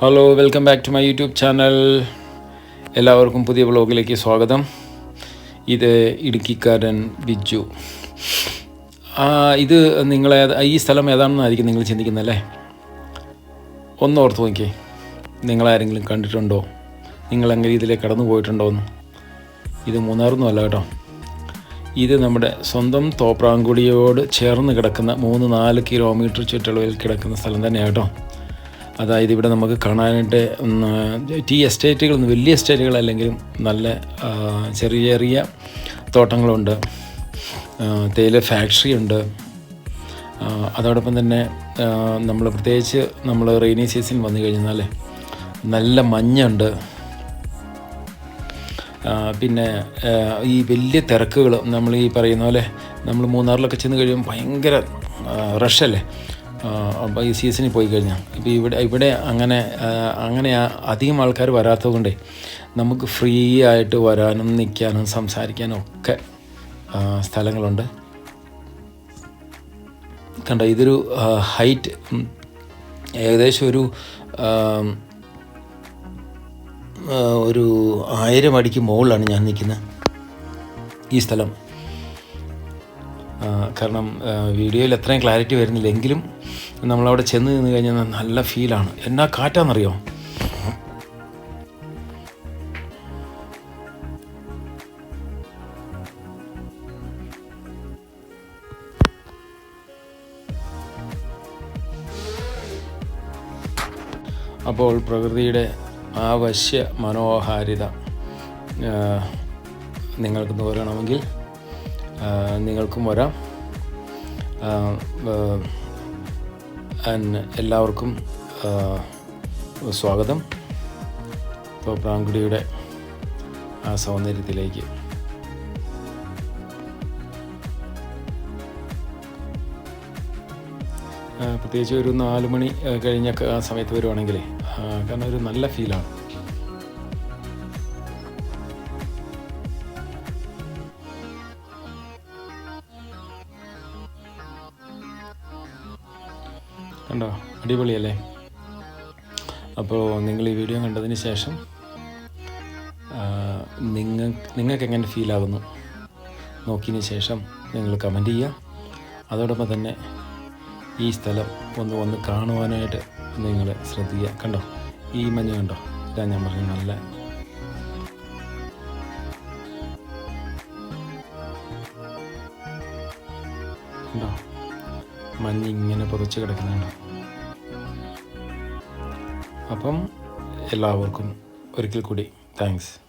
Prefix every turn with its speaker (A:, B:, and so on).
A: Hello welcome back to my YouTube channel എല്ലാവർക്കും പുതിയ ബ്ലോഗിലേക്ക് സ്വാഗതം. ഇത് ഇടുക്കിക്കാരൻ ബിജു. ഇത് നിങ്ങളെ ഈ സ്ഥലം ഏതാണെന്നായിരിക്കും നിങ്ങൾ ചിന്തിക്കുന്നല്ലേ ഒന്ന് ഓർത്ത് നോക്കിയേ നിങ്ങളാരെങ്കിലും കണ്ടിട്ടുണ്ടോ? നിങ്ങളെങ്ങനെ ഇതിലേക്ക് കടന്നു പോയിട്ടുണ്ടോ എന്ന്? ഇത് മൂന്നാറൊന്നും അല്ല കേട്ടോ. ഇത് നമ്മുടെ സ്വന്തം തോപ്രാങ്കുടിയോട് ചേർന്ന് കിടക്കുന്ന മൂന്ന് നാല് കിലോമീറ്റർ ചുറ്റളവിൽ കിടക്കുന്ന സ്ഥലം തന്നെയാണ് കേട്ടോ. അതായത് ഇവിടെ നമുക്ക് കാണാനായിട്ട് ടീ എസ്റ്റേറ്റുകൾ വലിയ എസ്റ്റേറ്റുകളല്ലെങ്കിലും നല്ല ചെറിയ ചെറിയ തോട്ടങ്ങളുണ്ട്. തേയില ഫാക്ടറി ഉണ്ട്. അതോടൊപ്പം തന്നെ നമ്മൾ പ്രത്യേകിച്ച് നമ്മൾ റെയിനി സീസൺ വന്നു കഴിഞ്ഞാൽ നല്ല മഞ്ഞുണ്ട്. പിന്നെ ഈ വലിയ തിരക്കുകൾ നമ്മൾ ഈ പറയുന്ന പോലെ നമ്മൾ മൂന്നാറിലൊക്കെ ചെന്ന് കഴിയുമ്പോൾ ഭയങ്കര റഷല്ലേ അപ്പോൾ ഈ സീസണിൽ പോയി കഴിഞ്ഞാൽ ഇപ്പോൾ ഇവിടെ ഇവിടെ അങ്ങനെ അങ്ങനെ അധികം ആൾക്കാർ വരാത്തതുകൊണ്ട് നമുക്ക് ഫ്രീ ആയിട്ട് വരാനും നിൽക്കാനും സംസാരിക്കാനും ഒക്കെ സ്ഥലങ്ങളുണ്ട്. കണ്ട ഇതൊരു ഹൈറ്റ് ഏകദേശം ഒരു ഒരു ആയിരം അടിക്ക് മുകളിലാണ് ഞാൻ നിൽക്കുന്നത് ഈ സ്ഥലം. കാരണം വീഡിയോയിൽ അത്രയും ക്ലാരിറ്റി വരുന്നില്ലെങ്കിലും നമ്മളവിടെ ചെന്ന് നിന്ന് കഴിഞ്ഞാൽ നല്ല ഫീലാണ് എന്നാ കാറ്റാണെന്നറിയോ അപ്പോൾ പ്രകൃതിയുടെ ആവശ്യ മനോഹാരിത നിങ്ങൾക്ക് തോന്നണമെങ്കിൽ ആ, നിങ്ങൾക്കും വരാം. എല്ലാവർക്കും സ്വാഗതം. സ്വാഗതം തോപ്രാങ്കുടിയുടെ ആ സൗന്ദര്യത്തിലേക്ക്. പ്രത്യേകിച്ച് ഒരു നാല് മണി കഴിഞ്ഞ കഴിഞ്ഞൊക്കെ ആ സമയത്ത് വരുവാണെങ്കിൽ കാരണം ഒരു നല്ല ഫീലാണ്. കണ്ടോ? അടിപൊളിയല്ലേ? അപ്പോൾ നിങ്ങൾ ഈ വീഡിയോ കണ്ടതിന് ശേഷം നിങ്ങൾ നിങ്ങൾക്ക് എങ്ങനെ ഫീൽ ആകുന്നു നോക്കിയതിന് ശേഷം നിങ്ങൾ കമന്റ് ചെയ്യുക. അതോടൊപ്പം തന്നെ ഈ സ്ഥലം ഒന്ന് വന്ന് കാണുവാനായിട്ട് നിങ്ങൾ ശ്രദ്ധിക്കുക. കണ്ടോ? ഈ മഞ്ഞ് കണ്ടോ? ഇതാ ഞാൻ പറഞ്ഞു നല്ല കണ്ടോ? മഞ്ഞ് ഇങ്ങനെ പുതച്ച് കിടക്കുന്നുണ്ട്. അപ്പം എല്ലാവർക്കും ഒരിക്കൽ കൂടി താങ്ക്സ്